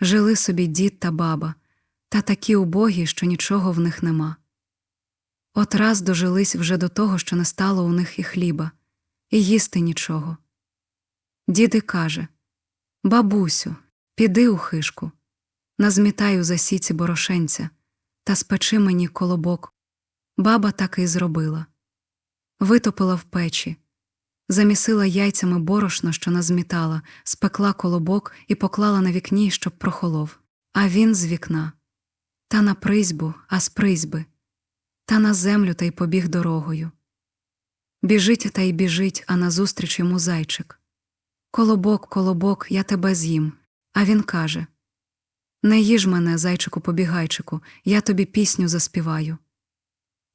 Жили собі дід та баба, та такі убогі, що нічого в них нема. От раз дожились вже до того, що не стало у них і хліба, і їсти нічого. Діди каже Бабусю, піди у хишку, назмітаю за сіці борошенця та спечи мені колобок. Баба так і зробила. Витопила в печі, замісила яйцями борошно, що назмітала, спекла колобок і поклала на вікні, щоб прохолов. А він з вікна. Та на призьбу, а з призьби, та на землю та й побіг дорогою. Біжить та й біжить, а назустріч йому зайчик. Колобок, колобок, я тебе з'їм. А він каже Не їж мене, зайчику побігайчику, я тобі пісню заспіваю.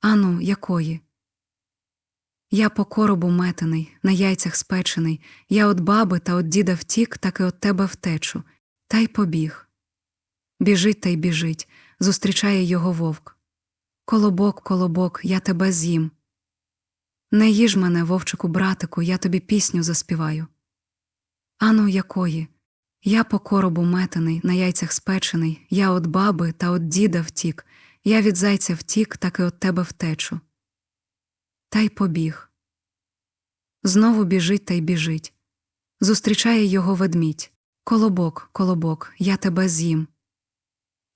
Ану, якої? Я по коробу метений, на яйцях спечений, я от баби та от діда втік, так і от тебе втечу, та й побіг. Біжить та й біжить, зустрічає його вовк. Колобок, колобок, я тебе з'їм. Не їж мене, вовчику, братику, я тобі пісню заспіваю. Ану, якої? Я по коробу метений, на яйцях спечений, я от баби та от діда втік, я від зайця втік, так і от тебе втечу. Та й побіг. Знову біжить та й біжить. Зустрічає його ведмідь. Колобок, колобок, я тебе з'їм.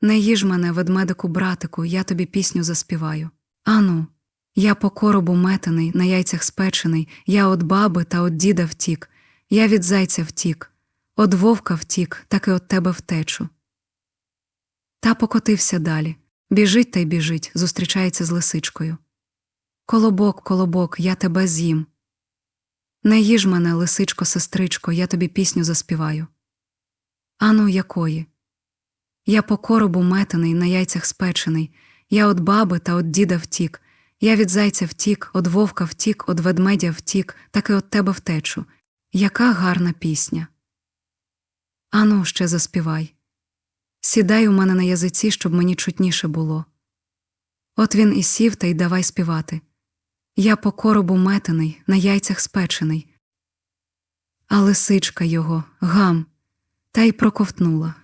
Не їж мене, ведмедику, братику, я тобі пісню заспіваю. Ану, я по коробу метений, на яйцях спечений, я от баби та от діда втік, я від зайця втік, от вовка втік, так і от тебе втечу. Та покотився далі. Біжить та й біжить, зустрічається з лисичкою. Колобок, колобок, я тебе з'їм. Не їж мене, лисичко, сестричко, я тобі пісню заспіваю. Ану, якої? Я по коробу метений, на яйцях спечений, я от баби та от діда втік, я від зайця втік, от вовка втік, от ведмедя втік, так і от тебе втечу. Яка гарна пісня. Ану, ще заспівай. Сідай у мене на язиці, щоб мені чутніше було. От він і сів та й давай співати. Я по коробу метений, на яйцях спечений. А лисичка його, гам, та й проковтнула,